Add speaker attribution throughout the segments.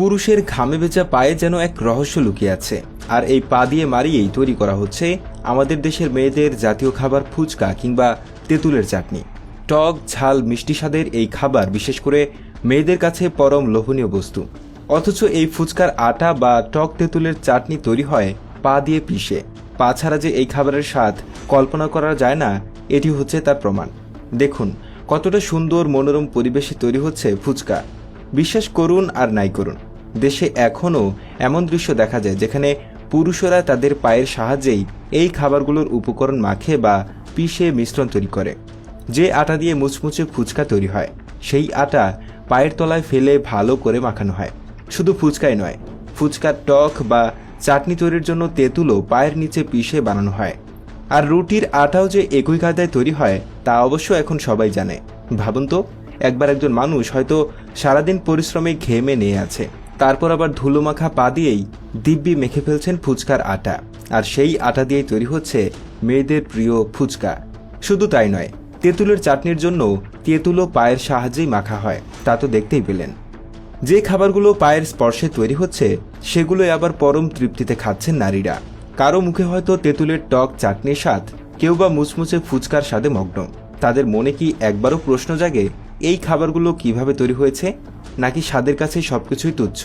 Speaker 1: পুরুষের ঘামে ভেজা পায়ে যেন এক রহস্য লুকিয়ে আছে। আর এই পা দিয়ে মারিয়েই তৈরি করা হচ্ছে আমাদের দেশের মেয়েদের জাতীয় খাবার ফুচকা কিংবা তেঁতুলের চাটনি। টক, ঝাল, মিষ্টি স্বাদের এই খাবার, বিশেষ করে মেয়েদের কাছে পরম লোভনীয় বস্তু। অথচ এই ফুচকার আটা বা টক তেঁতুলের চাটনি তৈরি হয় পা দিয়ে পিষে। পা ছাড়া যে এই খাবারের স্বাদ কল্পনা করা যায় না, এটি হচ্ছে তার প্রমাণ। দেখুন, কতটা সুন্দর মনোরম পরিবেশে তৈরি হচ্ছে ফুচকা। বিশ্বাস করুন আর নাই করুন। দেশে এখনও এমন দৃশ্য দেখা যায় যেখানে পুরুষরা তাদের পায়ের সাহায্যেই এই খাবারগুলোর উপকরণ মাখে বা পিষে মিশ্রণ তৈরি করে। যে আটা দিয়ে মুচমুচে ফুচকা তৈরি হয়, সেই আটা পায়ের তলায় ফেলে ভালো করে মাখানো হয়। শুধু ফুচকাই নয়, ফুচকার টক বা চাটনি তৈরির জন্য তেঁতুলও পায়ের নিচে পিষে বানানো হয়। আর রুটির আটাও যে একই কায়দায় তৈরি হয়, তা অবশ্য এখন সবাই জানে। ভাবুন তো, একবার একজন মানুষ হয়তো সারাদিন পরিশ্রমে ঘেমে নিয়ে আছে। তারপর আবার ধুলো মাখা পা দিয়েই দিব্যি মেখে ফেলছেন ফুচকার আটা। আর সেই আটা দিয়েই তৈরি হচ্ছে মেয়েদের প্রিয় ফুচকা। শুধু তাই নয়, তেঁতুলের চাটনির জন্য তেঁতুলও পায়ের সাহায্যেই মাখা হয়, তা তো দেখতেই পেলেন। যে খাবারগুলো পায়ের স্পর্শে তৈরি হচ্ছে, সেগুলোই আবার পরম তৃপ্তিতে খাচ্ছেন নারীরা। কারও মুখে হয়তো তেঁতুলের টক চাটনির স্বাদ, কেউ বা মুচমুচে ফুচকার স্বাদে মগ্ন। তাদের মনে কি একবারও প্রশ্ন জাগে, এই খাবারগুলো কীভাবে তৈরি হয়েছে? নাকি স্বাদের কাছে সবকিছুই তুচ্ছ।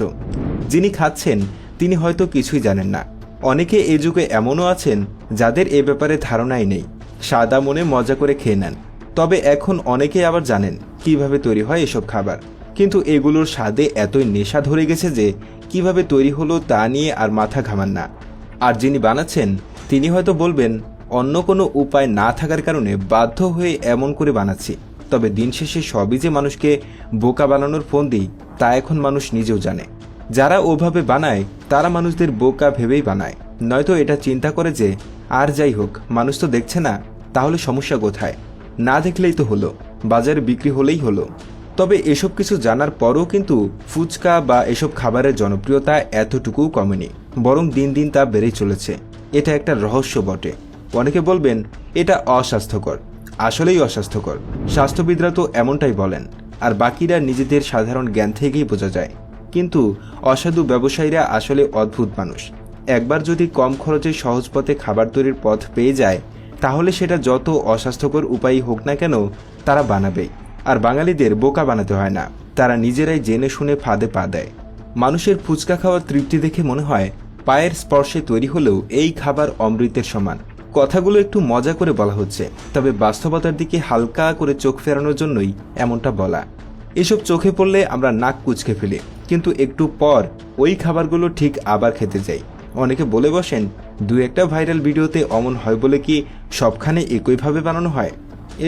Speaker 1: যিনি খাচ্ছেন, তিনি হয়তো কিছুই জানেন না। অনেকে এ যুগে এমনও আছেন, যাদের এ ব্যাপারে ধারণাই নেই। সাদা মনে মজা করে খেয়ে নেন। তবে এখন অনেকে আবার জানেন, কীভাবে তৈরি হয় এসব খাবার। কিন্তু এগুলোর স্বাদে এতই নেশা ধরে গেছে যে, কীভাবে তৈরি হলো তা নিয়ে আর মাথা ঘামান না। আর যিনি বানাচ্ছেন, তিনি হয়তো বলবেন, অন্য কোনো উপায় না থাকার কারণে বাধ্য হয়ে এমন করে বানাচ্ছি। তবে দিন শেষে সবই যে মানুষকে বোকা বানানোর ফোন দিই তা এখন মানুষ নিজেও জানে। যারা ওভাবে বানায়, তারা মানুষদের বোকা ভেবেই বানায়। নয়তো এটা চিন্তা করে যে, আর যাই হোক, মানুষ তো দেখছে না, তাহলে সমস্যা কোথায়? না দেখলেই তো হলো, বাজারে বিক্রি হলেই হলো। তবে এসব কিছু জানার পরও কিন্তু ফুচকা বা এসব খাবারের জনপ্রিয়তা এতটুকুও কমেনি, বরং দিন দিন তা বেড়েই চলেছে। এটা একটা রহস্য বটে। অনেকে বলবেন, এটা অস্বাস্থ্যকর। আসলেই অস্বাস্থ্যকর। স্বাস্থ্যবিদরা তো এমনটাই বলেন, আর বাকিরা নিজেদের সাধারণ জ্ঞান থেকেই বোঝা যায়। কিন্তু অসাধু ব্যবসায়ীরা আসলে অদ্ভুত মানুষ। একবার যদি কম খরচে সহজ পথে খাবার তৈরির পথ পেয়ে যায়, তাহলে সেটা যত অস্বাস্থ্যকর উপায়ই হোক না কেন, তারা বানাবেই। আর বাঙালিদের বোকা বানাতে হয় না, তারা নিজেরাই জেনে শুনে ফাঁদে পা দেয়। মানুষের ফুচকা খাওয়ার তৃপ্তি দেখে মনে হয়, পায়ের স্পর্শে তৈরি হলেও এই খাবার অমৃতের সমান। কথাগুলো একটু মজা করে বলা হচ্ছে, তবে বাস্তবতার দিকে হালকা করে চোখ ফেরানোর জন্যই এমনটা বলা। এসব চোখে পড়লে আমরা নাক কুচকে ফেলি, কিন্তু একটু পর ওই খাবারগুলো ঠিক আবার খেতে যাই। অনেকে বলে বসেন, দু একটা ভাইরাল ভিডিওতে অমন হয় বলে কি সবখানে একইভাবে বানানো হয়?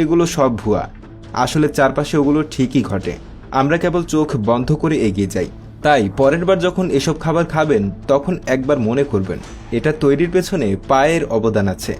Speaker 1: এগুলো সব ভুয়া। আসলে চারপাশে ওগুলো ঠিকই ঘটে। আমরা কেবল চোখ বন্ধ করে এগিয়ে যাই। তাই পরের বার যখন এসব খাবার খাবেন, তখন একবার মনে করবেন, এটা তৈরির পেছনে পায়ের অবদান আছে।